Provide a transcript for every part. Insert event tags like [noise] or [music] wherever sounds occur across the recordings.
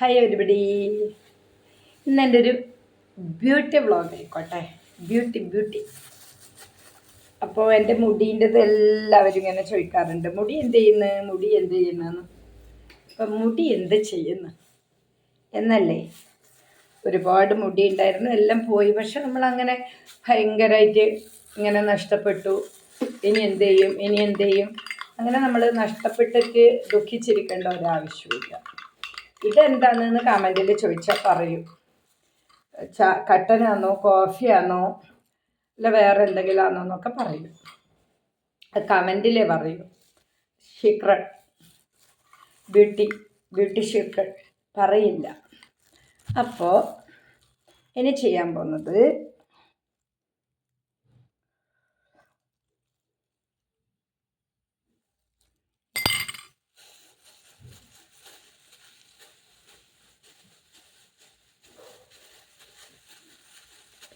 Hi ഒരുപടി ഇന്ന് എന്റെ ഒരു ബ്യൂട്ടി വ്ളോഗ് ആയിക്കോട്ടെ. ബ്യൂട്ടി ബ്യൂട്ടി അപ്പോൾ എന്റെ മുടീന്റെത് എല്ലാവരും ഇങ്ങനെ ചോദിക്കാറുണ്ട് മുടി എന്ത് ചെയ്യുന്നു? മുടി എന്ത് ചെയ്യുന്നതെന്ന് അപ്പം മുടി എന്ത് ചെയ്യുന്നു? എന്നല്ലേ? ഒരുപാട് മുടി ഉണ്ടായിരുന്നു എല്ലാം പോയി. പക്ഷെ നമ്മളങ്ങനെ ഭയങ്കരമായിട്ട് ഇങ്ങനെ നഷ്ടപ്പെട്ടു. ഇനി എന്ത് ചെയ്യും? ഇനി എന്ത് ചെയ്യും? അങ്ങനെ നമ്മൾ നഷ്ടപ്പെട്ടിട്ട് ദുഃഖിച്ചിരിക്കേണ്ട ഒരാവശ്യമില്ല ഇതെന്താണെന്ന് കമന്റിൽ ചോദിച്ചാൽ പറയൂ. ച കട്ടനാണോ കോഫിയാണോ അല്ല വേറെ എന്തെങ്കിലും ആണോ എന്നൊക്കെ പറയൂ. കമന്റിലേ പറയൂ. ഷിക്രട്ട് ബ്യൂട്ടി ബ്യൂട്ടി ഷിക്രട്ട് പറയില്ല. അപ്പോൾ ഇനി ചെയ്യാൻ പോകുന്നത്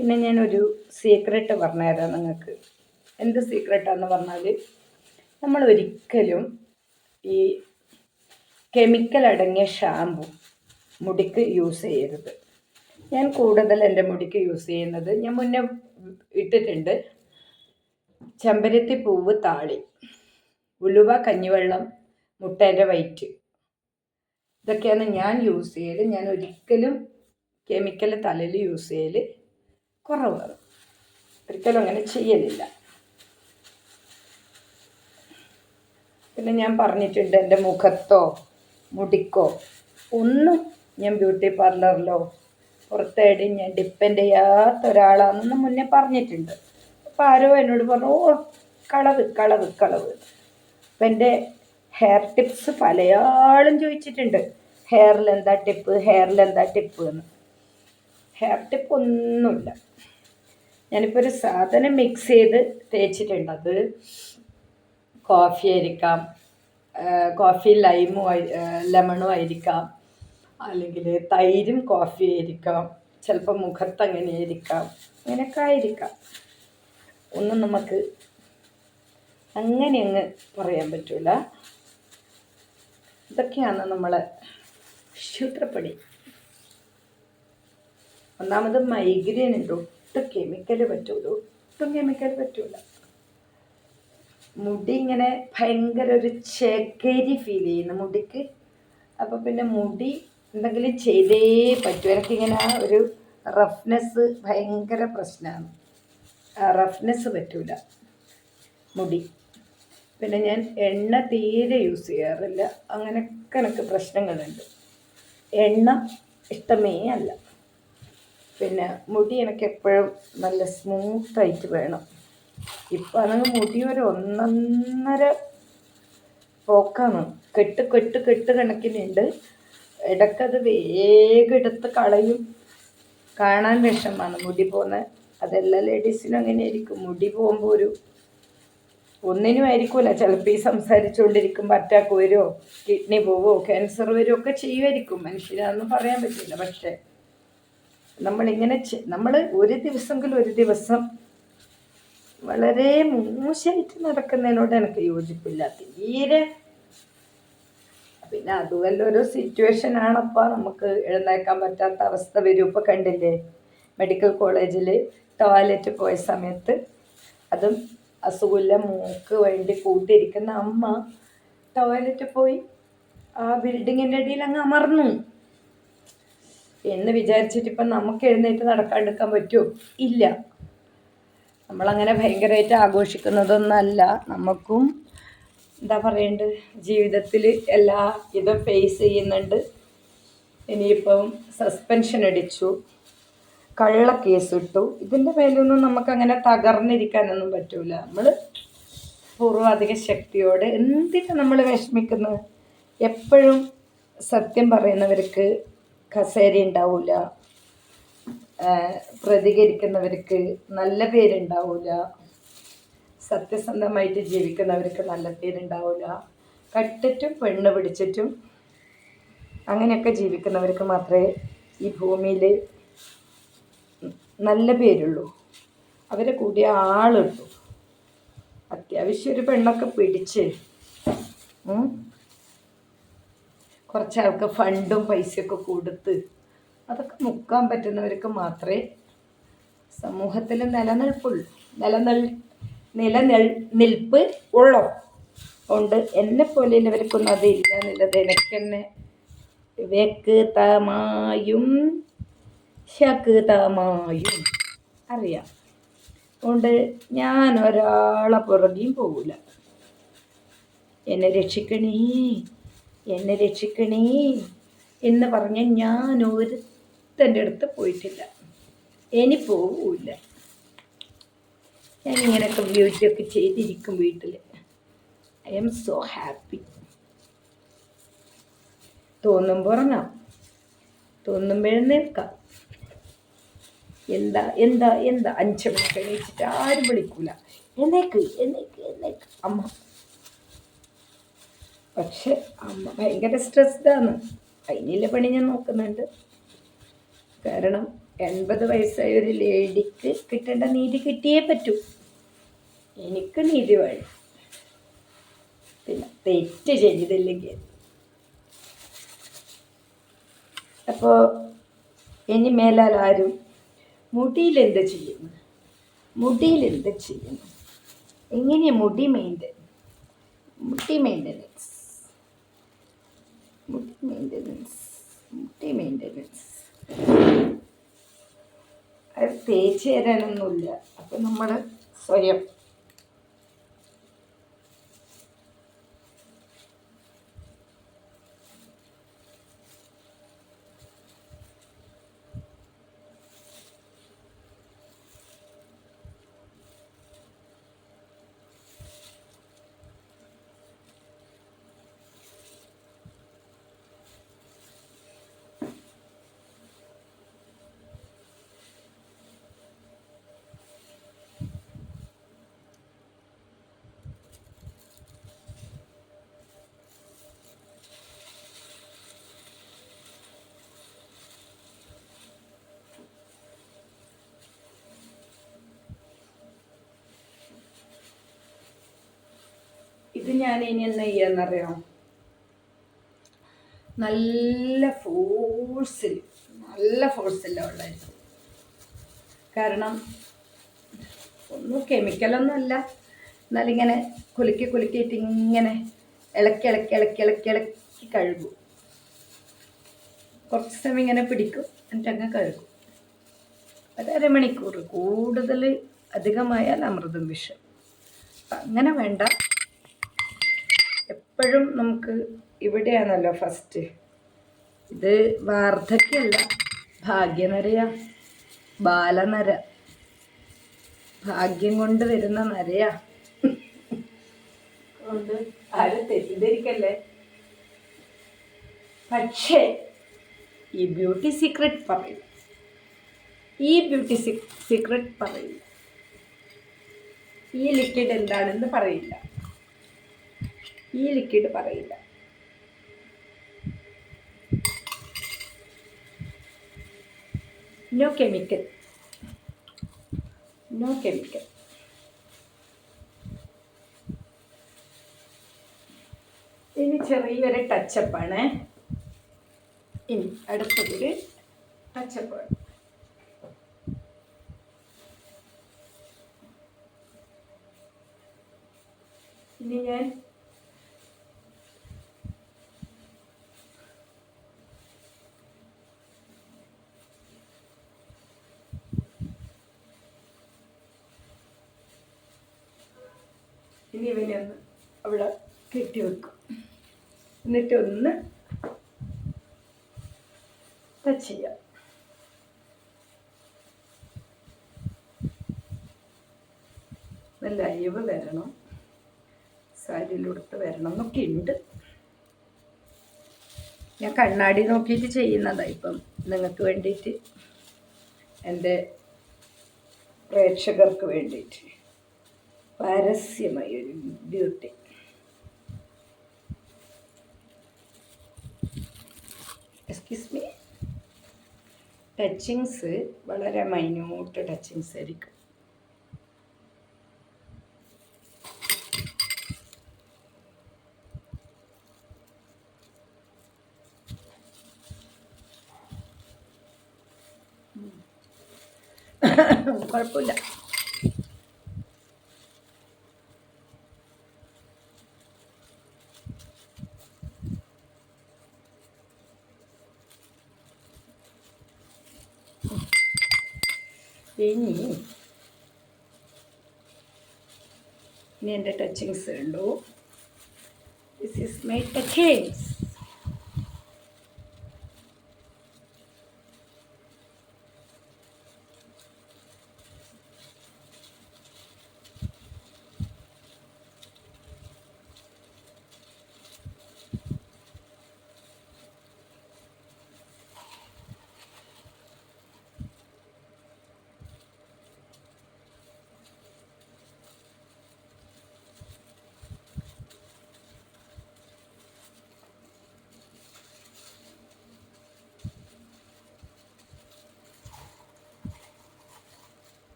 പിന്നെ ഞാനൊരു സീക്രട്ട് പറഞ്ഞുതരാം നിങ്ങൾക്ക്. എന്ത് സീക്രട്ടാന്ന് പറഞ്ഞാൽ നമ്മൾ ഒരിക്കലും ഈ കെമിക്കൽ അടങ്ങിയ ഷാമ്പു മുടിക്ക് യൂസ് ചെയ്യരുത്. ഞാൻ കൂടുതൽ എന്റെ മുടിക്ക് യൂസ് ചെയ്യുന്നത് ഞാൻ മുന്നേ ഇട്ടിട്ടുണ്ട്. ചെമ്പരത്തി പൂവ് താളി ഉലുവ കഞ്ഞിവെള്ളം മുട്ടേന്റെ വൈറ്റ് ഇതൊക്കെയാണ് ഞാൻ യൂസ് ചെയ്യൽ ഞാൻ ഒരിക്കലും കെമിക്കൽ തലയിൽ യൂസ് ചെയ്യൽ കുറവാണ്. ഒരിക്കലും അങ്ങനെ ചെയ്യലില്ല. പിന്നെ ഞാൻ പറഞ്ഞിട്ടുണ്ട് എന്റെ മുഖത്തോ മുടിക്കോ ഒന്നും ഞാൻ ബ്യൂട്ടി പാർലറിലോ പുറത്തേടി ഞാൻ ഡിപ്പെൻഡ് ചെയ്യാത്ത ഒരാളാണെന്ന് മുന്നേ പറഞ്ഞിട്ടുണ്ട്. അപ്പോൾ ആരോ എന്നോട് പറഞ്ഞു ഓ കളവ് കളവ് കളവ്. അപ്പം എന്റെ ഹെയർ ടിപ്സ് പലയാളും ചോദിച്ചിട്ടുണ്ട്. ഹെയറിൽ എന്താ ടിപ്പ് ഹെയറിൽ എന്താ ടിപ്പ് എന്ന്. ഹെയർ ടിപ്പ് ഒന്നുമില്ല. ഞാനിപ്പോൾ ഒരു സാധനം മിക്സ് ചെയ്ത് തേച്ചിട്ടുണ്ട്. അത് കോഫി ആയിരിക്കാം കോഫി ലൈമും ലെമണും ആയിരിക്കാം. അല്ലെങ്കിൽ തൈരും കോഫി ആയിരിക്കാം. ചിലപ്പോൾ മുഖത്ത് അങ്ങനെ ആയിരിക്കാം. അങ്ങനെയൊക്കെ ആയിരിക്കാം. ഒന്നും നമുക്ക് അങ്ങനെ അങ്ങ് പറയാൻ പറ്റില്ല ഇതൊക്കെയാണ് നമ്മളെ ക്ഷൂത്രപ്പടി ഒന്നാമത് മൈഗ്രേൻ ഉണ്ട്. ഒട്ടും കെമിക്കൽ പറ്റൂല. ഒട്ടും കെമിക്കൽ പറ്റൂല. മുടി ഇങ്ങനെ ഭയങ്കര ഒരു ചകരി ഫീൽ ചെയ്യുന്നു മുടിക്ക്. അപ്പോൾ പിന്നെ മുടി എന്തെങ്കിലും ചെയ്തേ പറ്റൂ. എനിക്കിങ്ങനെ ഒരു റഫ്നെസ് ഭയങ്കര പ്രശ്നമാണ്. റഫ്നെസ് പറ്റൂല മുടി. പിന്നെ ഞാൻ എണ്ണ തീരെ യൂസ് ചെയ്യാറില്ല. അങ്ങനെയൊക്കെ എനിക്ക് പ്രശ്നങ്ങളുണ്ട്. എണ്ണ ഇഷ്ടമേ അല്ല. പിന്നെ മുടി എനിക്ക് എപ്പോഴും നല്ല സ്മൂത്തായിട്ട് വേണം. ഇപ്പം ആണെങ്കിൽ മുടി ഒരു ഒന്നൊന്നര പോക്കാണ്. കെട്ട് കെട്ട് കെട്ട് കണക്കിനുണ്ട്. ഇടയ്ക്കത് വേഗം എടുത്ത് കളയും. കാണാൻ വിഷമാണ് മുടി പോകുന്നത് അതെല്ലാ ലേഡീസിനും അങ്ങനെ ആയിരിക്കും മുടി പോകുമ്പോൾ ഒരു ഒന്നിനും ആയിരിക്കില്ല ചിലപ്പോൾ ഈ സംസാരിച്ചുകൊണ്ടിരിക്കുമ്പോൾ അറ്റാക്ക് വരുമോ കിഡ്നി പോവോ ക്യാൻസർ വരുമോ ഒക്കെ ചെയ്യുമായിരിക്കും മനുഷ്യരാണെന്ന് പറയാൻ പറ്റില്ല. പക്ഷേ നമ്മളിങ്ങനെ നമ്മൾ ഒരു ദിവസമെങ്കിലും ഒരു ദിവസം വളരെ മോശമായിട്ട് നടക്കുന്നതിനോട് എനിക്ക് യോജിപ്പില്ല. തീരെ. പിന്നെ അതുമല്ല ഒരു സിറ്റുവേഷൻ ആണപ്പോൾ നമുക്ക് എഴുന്നേക്കാൻ പറ്റാത്ത അവസ്ഥ വരും. ഇപ്പം കണ്ടില്ലേ മെഡിക്കൽ കോളേജിൽ ടോയ്ലറ്റ് പോയ സമയത്ത് അതും അസുഖമില്ല മൂക്ക് വേണ്ടി കൂട്ടിയിരിക്കുന്ന അമ്മ ടോയ്ലറ്റ് പോയി. ആ ബിൽഡിങ്ങിന്റെ ഇടയിൽ അങ്ങ് അമർന്നു. എന്ന് വിചാരിച്ചിട്ട് ഇപ്പം നമുക്ക് എഴുന്നേറ്റ് നടക്കാണ്ടിരിക്കാൻ പറ്റുമോ? ഇല്ല. നമ്മളങ്ങനെ ഭയങ്കരമായിട്ട് ആഘോഷിക്കുന്നതൊന്നല്ല. നമുക്കും എന്താ പറയേണ്ടത്? ജീവിതത്തിൽ എല്ലാ ഇതും ഫേസ് ചെയ്യുന്നുണ്ട്. ഇനിയിപ്പം സസ്പെൻഷൻ അടിച്ചു. കള്ള കേസ് ഇട്ടു ഇതിന്റെ മേലൊന്നും നമുക്കങ്ങനെ തകർന്നിരിക്കാനൊന്നും പറ്റൂല. നമ്മൾ പൂർവാധിക ശക്തിയോടെ എന്തിനാണ് നമ്മൾ വിഷമിക്കുന്നത്? എപ്പോഴും സത്യം പറയുന്നവർക്ക് കസേര ഉണ്ടാവില്ല പ്രതികരിക്കുന്നവർക്ക് നല്ല പേരുണ്ടാവില്ല സത്യസന്ധമായിട്ട് ജീവിക്കുന്നവർക്ക് നല്ല പേരുണ്ടാവില്ല കട്ടിട്ടും പെണ്ണ് പിടിച്ചിട്ടും അങ്ങനെയൊക്കെ ജീവിക്കുന്നവർക്ക് മാത്രമേ ഈ ഭൂമിയിൽ നല്ല പേരുള്ളൂ. അവരെ കൂടിയ ആളുള്ളൂ. അത്യാവശ്യം ഒരു പെണ്ണൊക്കെ പിടിച്ച് കുറച്ച് ആൾക്ക് ഫണ്ടും പൈസയൊക്കെ കൊടുത്ത് അതൊക്കെ മുക്കാൻ പറ്റുന്നവർക്ക് മാത്രമേ സമൂഹത്തിൽ നിലനിൽപ്പുള്ളൂ നിലനിൽ നിലനിൽ നിൽപ്പ് ഉള്ളൂ. ഉണ്ട് എന്നെ പോലെയുള്ളവർക്കൊന്നും അതില്ല എന്നുള്ളത് എനിക്കെന്നെ വ്യക്തമായും ശക്തമായും അറിയാം. അതുകൊണ്ട് ഞാൻ ഒരാളെ പുറകെയും പോകില്ല എന്നെ രക്ഷിക്കണേ. എന്നെ രക്ഷിക്കണേ എന്ന് പറഞ്ഞ് ഞാൻ ഒരുത്തന്റെ അടുത്ത് പോയിട്ടില്ല. ഇനി പോവില്ല. ഞാൻ ഇങ്ങനെയൊക്കെ ബ്യൂട്ടിയൊക്കെ ചെയ്തിരിക്കും വീട്ടിൽ ഐ എം സോ ഹാപ്പി തോന്നുമ്പോൾ ഉറങ്ങാം. തോന്നുമ്പോൾ എഴുന്നേൽക്കാം. എന്താ എന്താ എന്താ? അഞ്ച് മണിക്ക് എണീച്ചിട്ട് ആരും വിളിക്കൂല. എന്നേക്ക് എന്നേക്ക് എന്നേക്ക് അമ്മ പക്ഷെ അമ്മ ഭയങ്കര സ്ട്രെസ്ഡാണ് അതിനുള്ള പണി ഞാൻ നോക്കുന്നുണ്ട്. കാരണം എൺപത് വയസ്സായ ഒരു ലേഡിക്ക് കിട്ടേണ്ട നീതി കിട്ടിയേ പറ്റൂ. എനിക്ക് നീതി വേണം. പിന്നെ തെറ്റ് ചെയ്തില്ലെങ്കിൽ. അപ്പോൾ ഇനി മേലാൽ ആരും മുടിയിൽ എന്ത് ചെയ്യുന്നു മുടിയിൽ എന്ത് ചെയ്യുന്നു എങ്ങനെയാണ് മുടി മെയിന്റെ മുടി മെയിന്റനൻസ് മുടി മെയിന്റനൻസ് മുടി മെയിന്റനൻസ് അത് തേച്ച് തരാനൊന്നുമില്ല. അപ്പം നമ്മൾ സ്വയം ഇത് ഞാൻ ഇനി എന്നാ ചെയ്യാന്നറിയോ? നല്ല ഫോഴ്സിൽ നല്ല ഫോഴ്സില്ല ഉള്ളത് കാരണം ഒന്നും കെമിക്കലൊന്നുമല്ല എന്നാലിങ്ങനെ കുലുക്കി കുലുക്കിയിട്ട് ഇങ്ങനെ ഇളക്കി ഇളക്കി ഇളക്കി ഇളക്കി ഇളക്കി കഴുകും. കുറച്ച് സമയം ഇങ്ങനെ പിടിക്കും. എന്നിട്ട് അങ്ങ് കഴുകും. ഒരു അരമണിക്കൂർ കൂടുതൽ അധികമായാൽ അമൃതം വിഷം. അങ്ങനെ വേണ്ട. എപ്പോഴും നമുക്ക് ഇവിടെയാണല്ലോ ഫസ്റ്റ് ഇത് വാർദ്ധക്യമല്ല ഭാഗ്യനരയാ ബാലനര. ഭാഗ്യം കൊണ്ട് വരുന്ന നരയാ. അതുകൊണ്ട് ആരും തെറ്റിദ്ധരിക്കല്ലേ? പക്ഷേ ഈ ബ്യൂട്ടി സീക്രട്ട് പറയും. ഈ ബ്യൂട്ടി സീക്രട്ട് പറയില്ല ഈ ലിക്വിഡ് എന്താണെന്ന് പറയില്ല. ഈ ലിക്വിഡ് പറയില്ല. നോ കെമിക്കൽ നോ കെമിക്കൽ ഇനി ചെറിയൊരു ടച്ചപ്പാണ് ഇനി അടുത്തൊരു ടച്ചപ്പാണ് ഇനി ഞാൻ ഇനി ഇവനെ ഒന്ന് അവിടെ കെട്ടി വെക്കും. എന്നിട്ട് ഒന്ന് ടച്ച് ചെയ്യാം. നല്ല അയവ് വരണം. സാരിയിലുടുത്ത് വരണം എന്നൊക്കെ ഉണ്ട്. ഞാൻ കണ്ണാടി നോക്കിയിട്ട് ചെയ്യുന്നതാണ് ഇപ്പം. നിങ്ങൾക്ക് വേണ്ടിയിട്ട്. എന്റെ പ്രേക്ഷകർക്ക് വേണ്ടിയിട്ട്. പരസ്യമായി ഒരു ബ്യൂട്ടി. എക്സ്ക്യൂസ് മീ ടച്ചിങ്സ് വളരെ മൈന്യൂട്ട് ടച്ചിങ്സ് ആയിരിക്കും. [coughs] കുഴപ്പമില്ല. ഇനി എന്റെ ടച്ചിങ്സ് ഉള്ളൂ ദിസ് ഈസ് മൈ ടച്ചിങ്സ്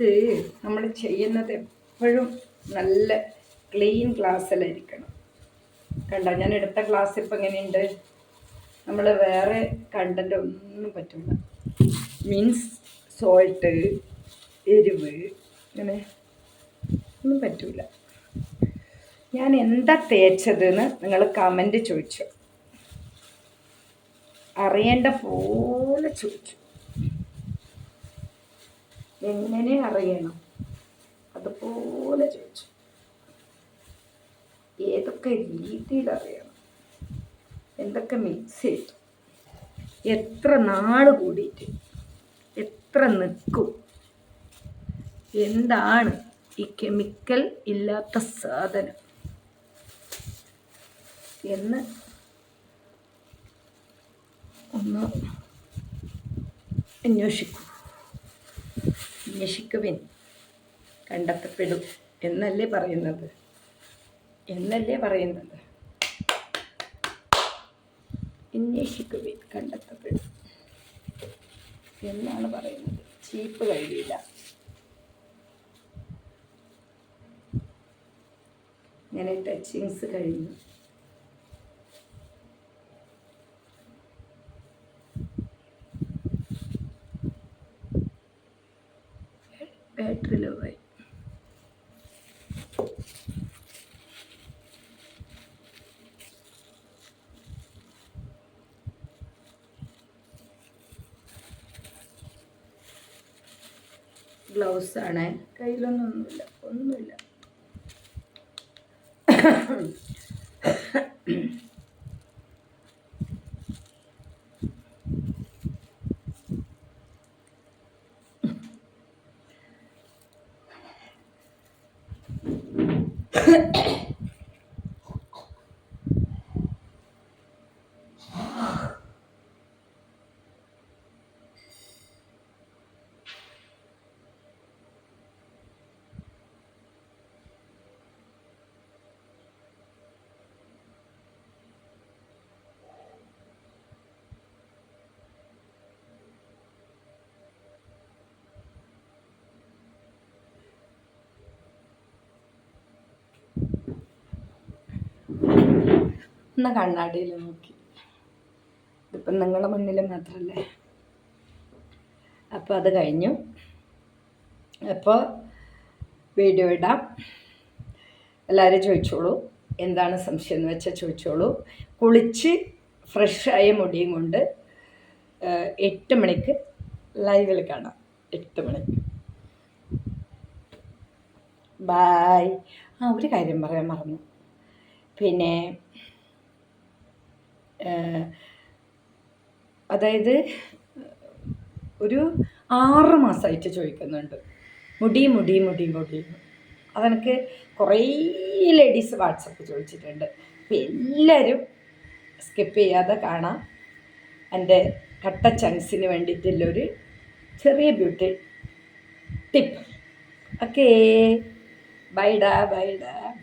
ഇത് നമ്മൾ ചെയ്യുന്നത് എപ്പോഴും നല്ല ക്ലീൻ ഗ്ലാസ്സിലായിരിക്കണം കണ്ട? ഞാൻ എടുത്ത ഗ്ലാസ് ഇപ്പം എങ്ങനെയുണ്ട്? നമ്മൾ വേറെ കണ്ടന്റ് ഒന്നും പറ്റില്ല മീൻസ് സോൾട്ട് എരിവ് അങ്ങനെ ഒന്നും പറ്റില്ല ഞാൻ എന്താ തേച്ചതെന്ന് നിങ്ങൾ കമന്റ് ചോദിച്ചു. അറിയേണ്ട പോലെ ചോദിച്ചു. എങ്ങനെ അറിയണം? അതുപോലെ ചോദിച്ചു. ഏതൊക്കെ രീതിയിൽ അറിയണം? എന്തൊക്കെ മിക്സ് ചെയ്തു എത്ര നാൾ കൂടിയിട്ട്? എത്ര നിൽക്കും? എന്താണ് ഈ കെമിക്കൽ ഇല്ലാത്ത സാധനം? എന്ന് ഒന്ന് അന്വേഷിക്കൂ. അന്വേഷിക്കുവിൻ കണ്ടെത്തപ്പെടും എന്നല്ലേ പറയുന്നത്? എന്നല്ലേ പറയുന്നത്? അന്വേഷിക്കുവിൻ കണ്ടെത്തപ്പെടും എന്നാണ് പറയുന്നത്. ചീപ്പ് കഴിയില്ല ഇങ്ങനെ ടച്ചിങ്സ് കഴിഞ്ഞു. ഗ്ലൗസ് ആണ് കയ്യിലൊന്നും ഒന്നുമില്ല ഒന്നുമില്ല. [coughs] ഒന്ന് കണ്ണാടിയിൽ നോക്കി. ഇതിപ്പം നിങ്ങളുടെ മുന്നിൽ മാത്രമല്ലേ അപ്പോൾ അത് കഴിഞ്ഞു. അപ്പോൾ വീഡിയോ ഇടാം. എല്ലാവരും ചോദിച്ചോളൂ. എന്താണ് സംശയം എന്ന് വെച്ചാൽ ചോദിച്ചോളൂ. കുളിച്ച് ഫ്രഷായ മുടിയും കൊണ്ട് എട്ട് മണിക്ക് ലൈവിൽ കാണാം. എട്ട് മണിക്ക്. ബായ് ആ ഒരു കാര്യം പറയാൻ മറന്നു. പിന്നെ അതായത് ഒരു ആറ് മാസമായിട്ട് ചോദിക്കുന്നുണ്ട്. മുടി മുടി മുടി മുടി. അതെനിക്ക് കുറേ ലേഡീസ് വാട്സപ്പ് ചോദിച്ചിട്ടുണ്ട്. അപ്പം എല്ലാവരും സ്കിപ്പ് ചെയ്യാതെ കാണാം. എന്റെ കട്ട ചങ്സിന് വേണ്ടിയിട്ടുള്ളൊരു ചെറിയ ബ്യൂട്ടി ടിപ്പ്. ഓക്കേ. ബൈഡാ ബൈഡാ